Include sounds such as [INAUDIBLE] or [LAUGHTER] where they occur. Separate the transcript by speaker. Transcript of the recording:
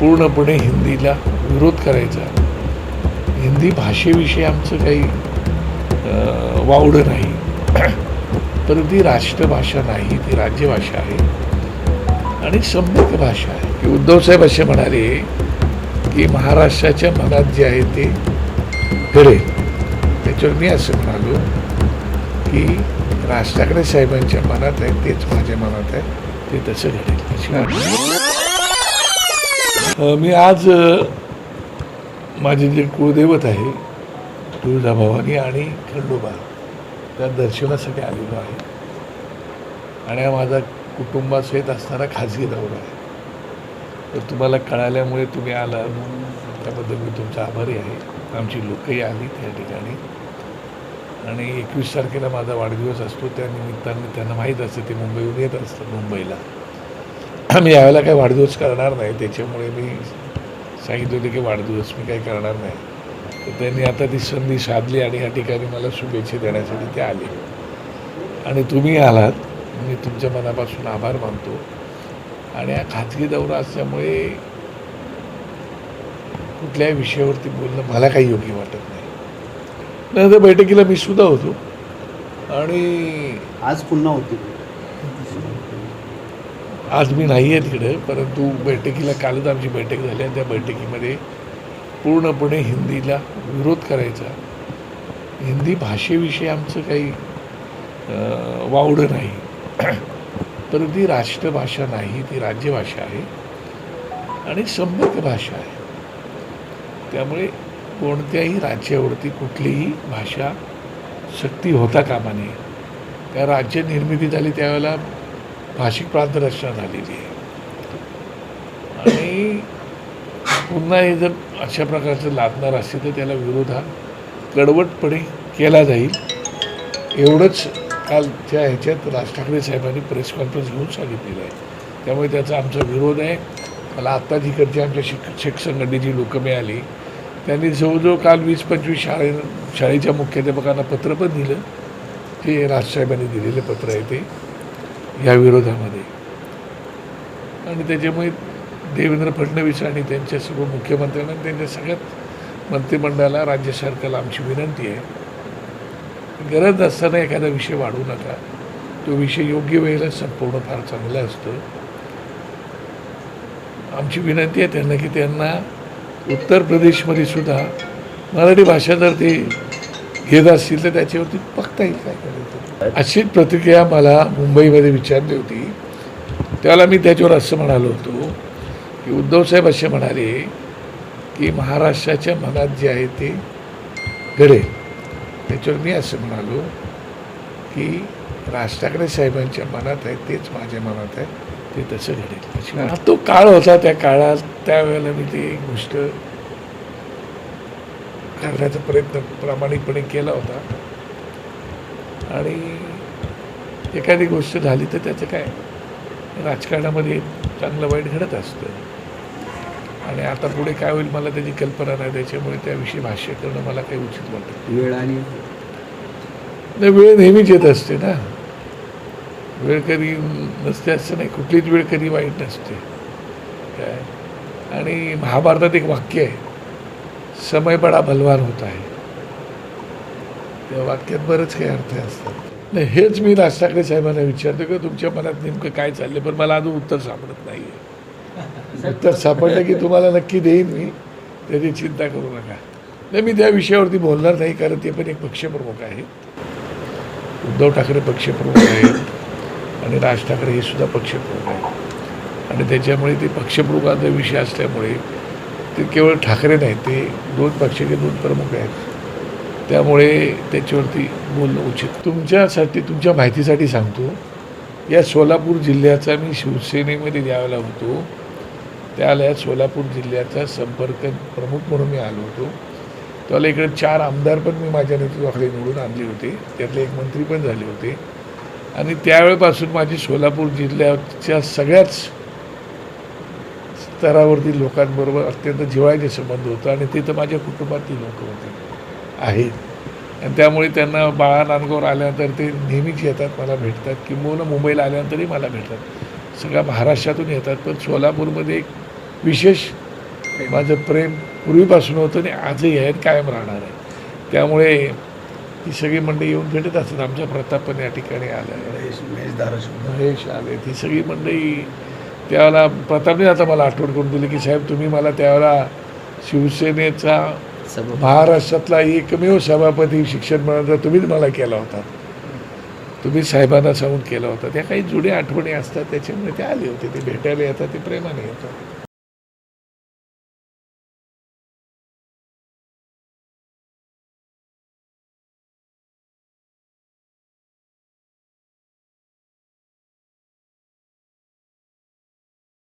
Speaker 1: पूर्णपणे हिंदीला विरोध करायचा. हिंदी भाषेविषयी आमचं काही वावडं नाही. तर ती राष्ट्रभाषा नाही ती राज्यभाषा आहे. आणि सम्यक भाषा आहे. की उद्धवसाहेब असे म्हणाले की महाराष्ट्राच्या मनात जे आहे ते घडेल त्याच्यावर मी असं म्हणालो की राज ठाकरे साहेबांच्या मनात आहे तेच माझ्या मनात आहे ते तसं घडेल. अशी मी आज माझे जे कुळदैवत आहे तुळजाभवानी आणि खंडोबा त्या दर्शनासाठी आलेलो आहे. आणि हा माझा कुटुंबासहित असणारा खाजगी दौरा आहे. तर तुम्हाला कळाल्यामुळे तुम्ही आला त्याबद्दल मी तुमचा आभारी आहे. आमची लोकही आली त्या ठिकाणी. आणि एकवीस तारखेला माझा वाढदिवस असतो. त्या निमित्ताने त्यांना माहीत असतं ते मुंबईहून येत असतं मुंबईला. [CLEARS THROAT] मी यावेळेला काही वाढदिवस करणार नाही त्याच्यामुळे मी सांगितलं होतं की वाढदिवस मी काही करणार नाही. तर त्यांनी आता ती संधी साधली आणि या ठिकाणी मला शुभेच्छा देण्यासाठी ते आले. आणि तुम्ही आलात मी तुमच्या मनापासून आभार मानतो. आणि हा खाजगी दौरा असल्यामुळे कुठल्याही विषयावरती बोलणं मला काही योग्य वाटत नाही. नंतर बैठकीला मी सुद्धा होतो. आणि
Speaker 2: आज पुन्हा होती.
Speaker 1: आज मी नाही आहे तिकडे परंतु बैठकीला कालच आमची बैठक झाली आणि त्या बैठकीमध्ये पूर्णपणे हिंदीला विरोध करायचा. हिंदी भाषेविषयी आमचं काही वावडं नाही. परंतु ती राष्ट्रभाषा नाही ती राज्यभाषा आहे आणि सम्यक भाषा आहे. त्यामुळे कोणत्याही राज्यावरती कुठलीही भाषा सक्ती होता कामा नये. त्या राज्य निर्मिती झाली त्यावेळेला भाषिक प्रांतरचना झालेली आहे. आणि पुन्हा हे जर अशा प्रकारचं लादणार असेल तर त्याला विरोध हा कडवटपणे केला जाईल. एवढंच कालच्या ह्याच्यात राज ठाकरे साहेबांनी प्रेस कॉन्फरन्स घेऊन सांगितलेलं आहे. त्यामुळे त्याचा आमचा विरोध आहे. मला आत्ता जिकडची आमच्या शिक्षक संघटनेची लोकं मिळाली त्यांनी जवळजवळ काल वीस पंचवीस शाळे शाळेच्या मुख्याध्यापकांना पत्र पण दिलं. ते राजसाहेबांनी दिलेलं पत्र आहे ते. या विरोधामध्ये. आणि त्याच्यामुळे देवेंद्र फडणवीस आणि त्यांच्या सर्व मुख्यमंत्र्यांना त्यांच्या सगळ्यात मंत्रिमंडळाला राज्य सरकारला आमची विनंती आहे. गरज असताना एखादा विषय वाढवू नका. तो विषय योग्य वेळेला संपवणं फार चांगलं असतं. आमची विनंती आहे त्यांना की त्यांना उत्तर प्रदेशमध्ये सुद्धा मराठी भाषा जर ते घेत असतील तर त्याच्यावरती बघता येईल काय करायचं. अशीच प्रतिक्रिया मला मुंबईमध्ये विचारली होती. त्यावेळेला मी त्याच्यावर असं म्हणालो होतो की उद्धवसाहेब असे म्हणाले की महाराष्ट्राच्या मनात जे आहे ते घडेल. त्याच्यावर मी असं म्हणालो की राज ठाकरे साहेबांच्या मनात आहे तेच माझ्या मनात आहे ते तसं घडेल. अशी तो काळ होता त्या काळात त्यावेळेला मी ती गोष्ट करण्याचा प्रयत्न प्रामाणिकपणे केला होता. आणि एखादी गोष्ट झाली तर त्याचं काय? राजकारणामध्ये चांगलं वाईट घडत असतं. आणि आता पुढे काय होईल मला त्याची कल्पना नाही त्याच्यामुळे त्याविषयी भाष्य करणं मला काही उचित वाटत
Speaker 2: वेळ आणि
Speaker 1: नाही वेळ नेहमीच येत असते ना. वेळ कधी नसते असं नाही कुठलीच वेळ कधी वाईट नसते. काय? आणि महाभारतात एक वाक्य आहे समय बडा बलवान होत आहे त्या वाक्यात बरंच काही अर्थ असतात। नाही हेच मी राज ठाकरे साहेबांना विचारतो की तुमच्या मनात नेमकं काय चाललंय? पण मला अजून उत्तर सापडत नाही आहे [LAUGHS] उत्तर सापडलं की तुम्हाला नक्की देईन मी. त्याची चिंता करू नका. नाही मी त्या विषयावरती बोलणार नाही कारण ते पण एक पक्षप्रमुख आहेत. उद्धव ठाकरे पक्षप्रमुख आहेत. आणि राज ठाकरे हे सुद्धा पक्षप्रमुख आहेत. आणि त्याच्यामुळे ते पक्षप्रमुखाचा विषय असल्यामुळे ते केवळ ठाकरे नाही ते दोन पक्षाचे दोन प्रमुख आहेत. त्यामुळे त्याच्यावरती बोलणं उचित. तुमच्यासाठी तुमच्या माहितीसाठी सांगतो या सोलापूर जिल्ह्याचा मी शिवसेनेमध्ये ज्यावेळेला होतो त्या आल्या सोलापूर जिल्ह्याचा संपर्क प्रमुख म्हणून मी आलो होतो. त्यावेळेला इकडे चार आमदार पण मी माझ्या नेतृत्वाखाली निवडून आणले होते. त्यातले एक मंत्री पण झाले होते. आणि त्यावेळेपासून माझी सोलापूर जिल्ह्याच्या सगळ्याच स्तरावरती लोकांबरोबर अत्यंत जिव्हाळ्याचे संबंध होतं आणि ते तर माझ्या कुटुंबातली लोक होते. आहेत. आणि त्यामुळे त्यांना बाळा नांदगावर आल्यानंतर ते नेहमीच येतात मला भेटतात किंबहुना मुंबईला आल्यानंतरही मला भेटतात. सगळ्या महाराष्ट्रातून येतात पण सोलापूरमध्ये एक विशेष माझं प्रेम पूर्वीपासून होतं आणि आजही आहे आणि कायम राहणार आहे. त्यामुळे ही सगळी मंडळी येऊन भेटत असतात. आमच्या प्रताप पण या ठिकाणी आलं
Speaker 2: महेश महेश धाराशिव.
Speaker 1: महेश आले. ती सगळी मंडळी त्यावेळेला प्रतापने आता मला आठवण करून दिली की साहेब तुम्ही मला त्यावेळेला शिवसेनेचा महाराष्ट्रातला एकमेव सभापती शिक्षण मंडळाचा तुम्हीच मला केला होता तुम्ही साहेबांना सांगून केला होता त्या काही जुन्या आठवणी असतात त्याच्यामुळे ते आले होते ते भेटायला येतात ते प्रेमाने येतात.